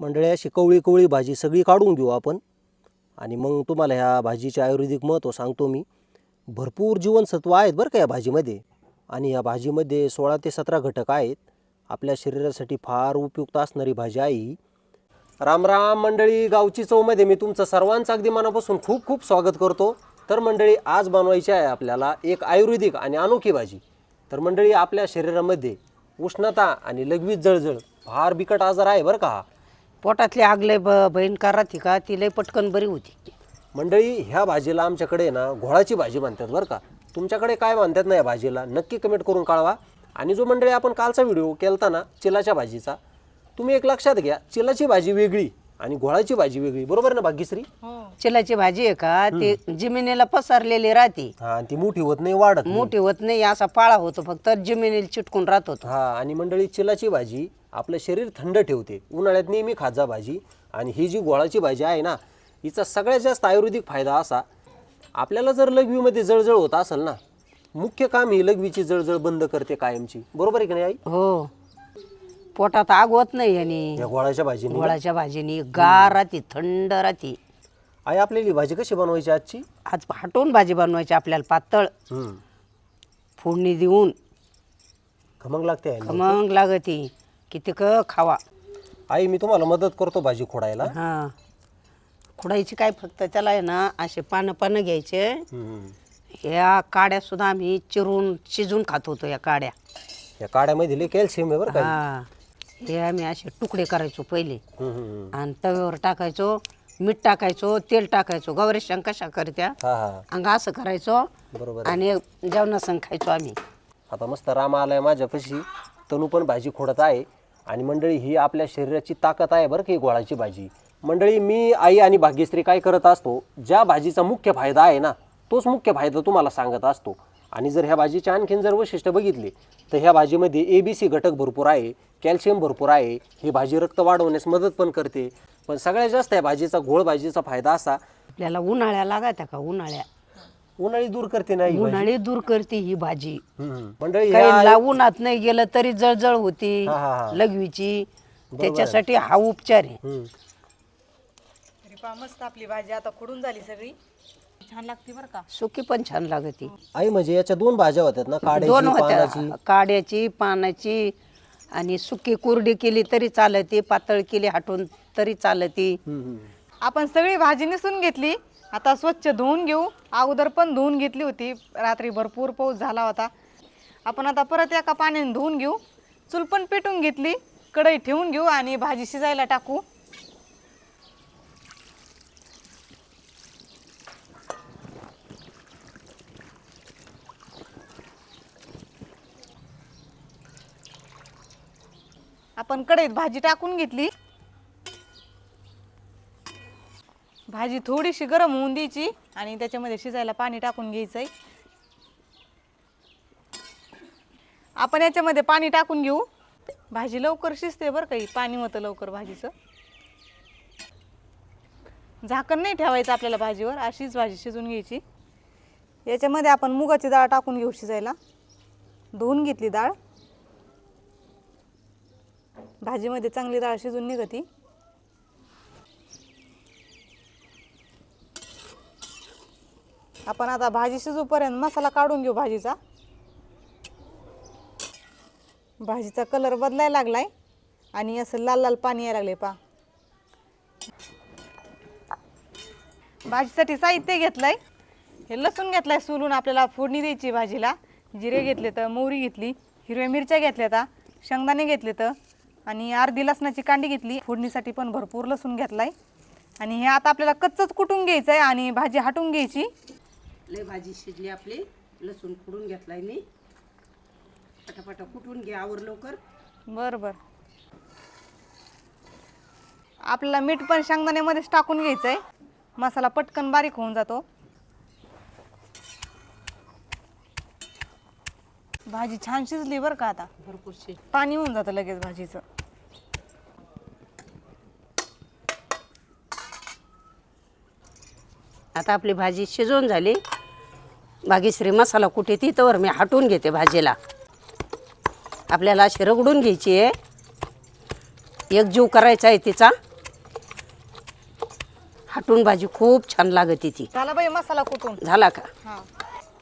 मंडळी अशी कवळी कवळी भाजी सगळी काढून घेऊ आपण. आणि मग तुम्हाला ह्या भाजीचे आयुर्वेदिक महत्त्व सांगतो मी. भरपूर जीवनसत्व आहेत बरं का या भाजीमध्ये. आणि या भाजीमध्ये सोळा ते सतरा घटक आहेत. आपल्या शरीरासाठी फार उपयुक्त असणारी भाजी आहे ही. राम राम मंडळी गावची चवमध्ये मी तुमचं सर्वांचं अगदी मनापासून खूप खूप स्वागत करतो. तर मंडळी आज बनवायची आहे आपल्याला एक आयुर्वेदिक आणि अनोखी भाजी. तर मंडळी आपल्या शरीरामध्ये उष्णता आणि लघवीत जळजळ फार बिकट आजार आहे बरं का हा. पोटातली आग लय ब भयंकर राहते का? ती लय पटकन बरी होती. मंडळी ह्या भाजीला आमच्याकडे ना घोळाची भाजी म्हणतात बरं का. तुमच्याकडे काय म्हणतात ना या भाजीला? नक्की कमेंट करून कळवा. आणि जो मंडळी आपण कालचा व्हिडिओ केलता ना चिलाच्या भाजीचा तुम्ही एक लक्षात घ्या चिलाची भाजी वेगळी आणि घोळाची भाजी वेगळी. बरोबर ना भाग्यश्री? चिलाची भाजी आहे का? ती जमिनीला पसरलेली राहते. हा आणि ती मोठी होत नाही वाढत नाही. मोठी होत नाही असा पाळा होतो फक्त जमिनीला चिटकून राहत होतो. हा आणि मंडळी चिलाची भाजी आपलं शरीर थंड ठेवते. उन्हाळ्यात नेहमी खात जा भाजी आणि ही जी गोळाची भाजी आहे ना हिचा सगळ्यात जास्त आयुर्वेदिक फायदा असा आपल्याला जर लघवीमध्ये जळजळ होत असेल ना मुख्य काम ही लघवीची जळजळ बंद करते कायमची. बरोबर आहे की नाही आई? हो. पोटात आग होत नाही आणि गोळाच्या भाजीने? गोळाच्या भाजीनी गार राहते थंड राहते. आई आपल्याला ही भाजी कशी बनवायची आजची? आज हटवून भाजी बनवायची आपल्याला पातळ. हम्म. फोडणी देऊन. खमंग लागते आहे ना? खमंग लागती. किती क खावा. आई मी तुम्हाला मदत करतो भाजी खोडायला. हा. खुडायची काय फक्त त्याला आहे ना असे पानं पानं घ्यायचे. हम्म. ह्या काड्या सुद्धा आम्ही चिरून शिजून खात होतो या काड्या. या काड्यामध्ये लय कॅल्शियम आहे बरं का? हा. हे आम्ही असे तुकडे करायचो पहिले. हम्म, हम्म. आणि तव्यावर टाकायचो मीठ टाकायचो तेल टाकायचो गौरी कशा करत्या हा हा. अंग असं करायचो. बरोबर आणि जेवणासंग खायचो आम्ही. आता मस्त राम आलाय माझ्यापाशी. तनू पण भाजी खोडत आहे. आणि मंडळी ही आपल्या शरीराची ताकद आहे बरं की गोळाची भाजी. मंडळी मी आई आणि भाग्यश्री काय करत असतो ज्या भाजीचा मुख्य फायदा आहे ना तोच मुख्य फायदा तुम्हाला सांगत असतो. आणि जर ह्या भाजीचे आणखीन जर वैशिष्ट्य बघितले तर ह्या भाजीमध्ये ए बी सी घटक भरपूर आहे कॅल्शियम भरपूर आहे ही भाजी रक्त वाढवण्यास मदत पण करते. पण सगळ्यात जास्त या भाजीचा घोळ भाजीचा फायदा असा आपल्याला उन्हाळ्या लागायच्या का? उन्हाळ्या. उन्हाळी दूर करते नाही उन्हाळी दूर करते ही भाजी. मंडळी काही उन्हात नाही गेलं तरी जळजळ होती हा, हा, हा. लघवीची त्याच्यासाठी हा उपचार आहे. हम्म. तरी पहा मस्त आपली भाजी आता खुडून झाली सगळी. छान लागते बरं का? सुकी पण छान लागते. आई म्हणजे याच्या दोन भाज्या होत्यात ना दोन काड्याची पानाची? होत्या काड्याची पानाची आणि सुकी कुरडी केली तरी चालती पातळ केली हाटून तरी चालती. हम्म, हम्म. आपण सगळी भाजी निसून घेतली. आता स्वच्छ धुवून घेऊ. अगोदर पण धुवून घेतली होती. रात्री भरपूर पाऊस झाला होता. आपण आता परत एका पाण्याने धुवून घेऊ. चूल पण पेटून घेतली. कढई ठेवून घेऊ आणि भाजी शिजायला टाकू. आपण कढईत भाजी टाकून घेतली. भाजी थोडीशी गरम होऊन द्यायची आणि त्याच्यामध्ये शिजायला पाणी टाकून घ्यायचंय. आपण याच्यामध्ये पाणी टाकून घेऊ. भाजी लवकर शिजते बरं काही पाणी होतं लवकर भाजीचं. झाकण नाही ठेवायचं आपल्याला भाजीवर अशीच भाजी शिजून घ्यायची. याच्यामध्ये आपण मुगाची डाळ टाकून घेऊ शिजायला. धुवून घेतली डाळ. भाजीमध्ये चांगली डाळ शिजून निघती. आपण आता भाजी शिजूपर्यंत मसाला काढून घेऊ भाजीचा. भाजीचा कलर बदलायला लागलाय आणि असं लाल लाल पाणी यायला लागले पा भाजीसाठी साहित्य घेतलंय. हे लसूण घेतलाय सोलून आपल्याला फोडणी द्यायची भाजीला. जिरे घेतले तर मोहरी घेतली हिरव्या मिरच्या घेतल्या तर शेंगदाणे घेतले तर आणि अर्धी लसणाची कांडी घेतली. फोडणीसाठी पण भरपूर लसूण घेतलाय. आणि हे आता आपल्याला कच्चच कुटून घ्यायचं आहे आणि भाजी हाटून घ्यायची. लय भाजी शिजली आपली. लसूण खुडून घेतलाय मी. पटापटा कुटून घ्या आवर लवकर. बरं बरं आपल्याला मीठ पण शेंगदाण्यामध्येच टाकून घ्यायचं आहे मसाला पटकन बारीक होऊन जातो. भाजी छान शिजली बरं का आता? भरपूर शिज पाणी होऊन जातं लगेच भाजीचं. आता आपली भाजी शिजवून झाली. भागीश्री मसाला कुठे ती तर मी हटवून घेते भाजीला. आपल्याला अशी रगडून घ्यायची आहे. एक जीव करायचा आहे तिचा. हाटून भाजी खूप छान लागते ती. झाला बाई मसाला कुटून झाला का? हा.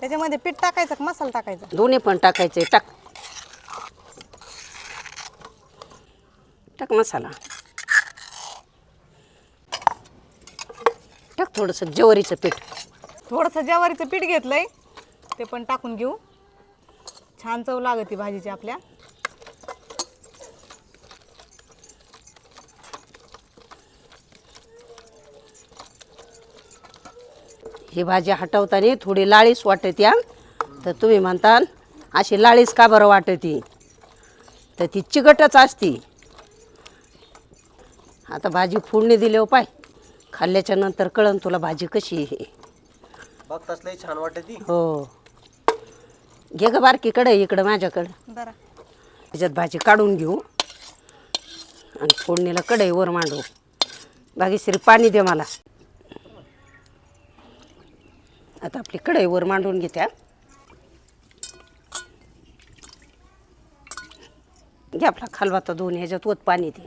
त्याच्यामध्ये पीठ टाकायचं का मसाला टाकायचा? दोन्ही पण टाकायचे टाक. टाक मसाला. टाक थोडंसं ज्वारीचं पीठ. थोडंसं ज्वारीचं पीठ घेतलंय. ते पण टाकून घेऊ. छान चव लागते भाजीची आपल्या. ही भाजी हटवताना थोडी लाळीस वाटत या तर तुम्ही म्हणताल अशी लाळीस का बरं वाटते? तर ती चिकटच असती. आता भाजी फोडणी दिली पाय. खाल्ल्याच्या नंतर कळन तुला भाजी कशी आहे. बघ तसलंही छान वाटत ती. हो. घे ग बारकीकडे इकडं माझ्याकडं. बरं. त्याच्यात भाजी काढून घेऊ. आणि फोडणीला कढईवर मांडू. बागेश्री पाणी दे मला. आता आपली कढईवर मांडून घेत्या. घे आपला खालवाता दोन ह्याच्यात वत पाणी दे.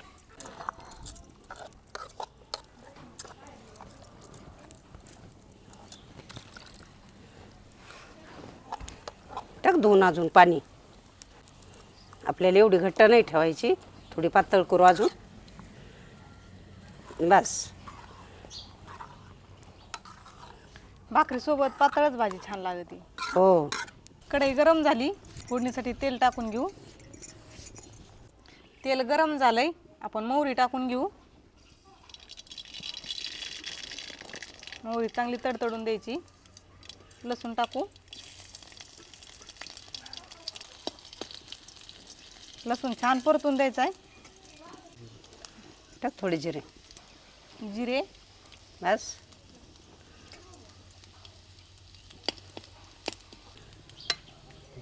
दोन अजून पाणी. आपल्याला एवढी घट्ट नाही ठेवायची थोडी पातळ करू अजून. बस. भाकरीसोबत पातळच भाजी छान लागते. हो. कढई गरम झाली फोडणीसाठी तेल टाकून घेऊ. तेल गरम झालंय आपण मोहरी टाकून घेऊ. मोहरी चांगली तडतडून द्यायची. लसूण टाकू. लसूण छान परतून द्यायचा आहे. टाक थोडे जिरे. जिरे. बस.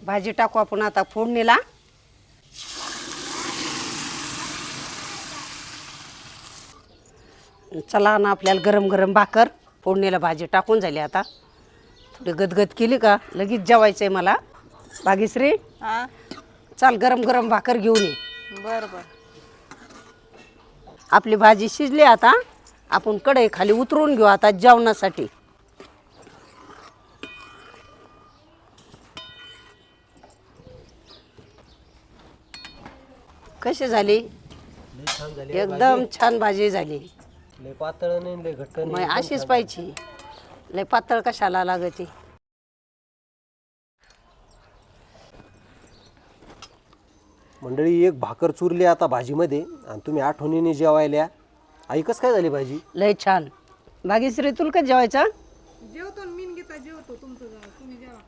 भाजी टाकू आपण आता फोडणीला. चला ना आपल्याला गरम गरम भाकर. फोडणीला भाजी टाकून झाली आता. थोडी गदगद केली का? लगेच जेवायचं आहे मला. बागेश्री? हा. चाल गरम गरम भाकर घेऊन ये. बरं बरं आपली भाजी शिजली आता आपण कढई खाली उतरून घेऊ आता जेवणासाठी. कशी झाली? छान झाली एकदम छान भाजी झाली. लय पातळ नाही लय घट्ट नाही मग एकदम अशीच पाहिजे. लय पातळ कशाला लागते? मंडळी एक भाकर चुरली आता भाजीमध्ये आणि तुम्ही आठवणीने जेवायल्या. आई कसं काय झाली भाजी? लय छान. भाग्यश्री तुला का जेवायचा? जेवतो मीन गीता जेवतो तुमचं तुम्ही जेवा.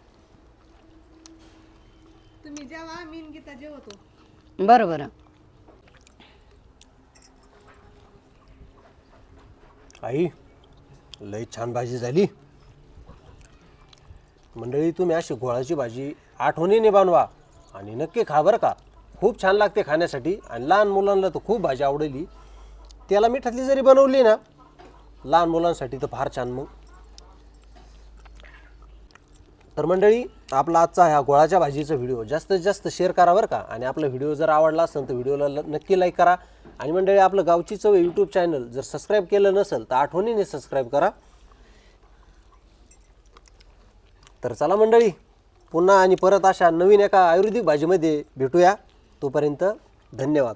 तुम्ही जेवा मीन गीता जेवतो. बरं बरं आई लय छान भाजी झाली. मंडळी तुम्ही अशी गोळाची भाजी आठवणीने बनवा आणि नक्की खा बरं का. खूप छान लागते खाण्यासाठी. आणि लहान मुलांना तर खूप भाजी आवडली. त्याला मिठातली जरी बनवली ना लहान मुलांसाठी तर फार छान मग. तर मंडळी आपला आजचा ह्या गोळाच्या भाजीचा व्हिडिओ जास्तीत जास्त शेअर करा बरं का. आणि आपला व्हिडिओ जर आवडला असेल तर व्हिडिओला ल- नक्की लाईक करा. आणि मंडळी आपलं गावची चव यूट्यूब चॅनल जर सबस्क्राईब केलं नसेल तर आठवणीने सबस्क्राईब करा. तर चला मंडळी पुन्हा आणि परत अशा नवीन एका आयुर्वेदिक भाजीमध्ये भेटूया. तोपर्यंत धन्यवाद.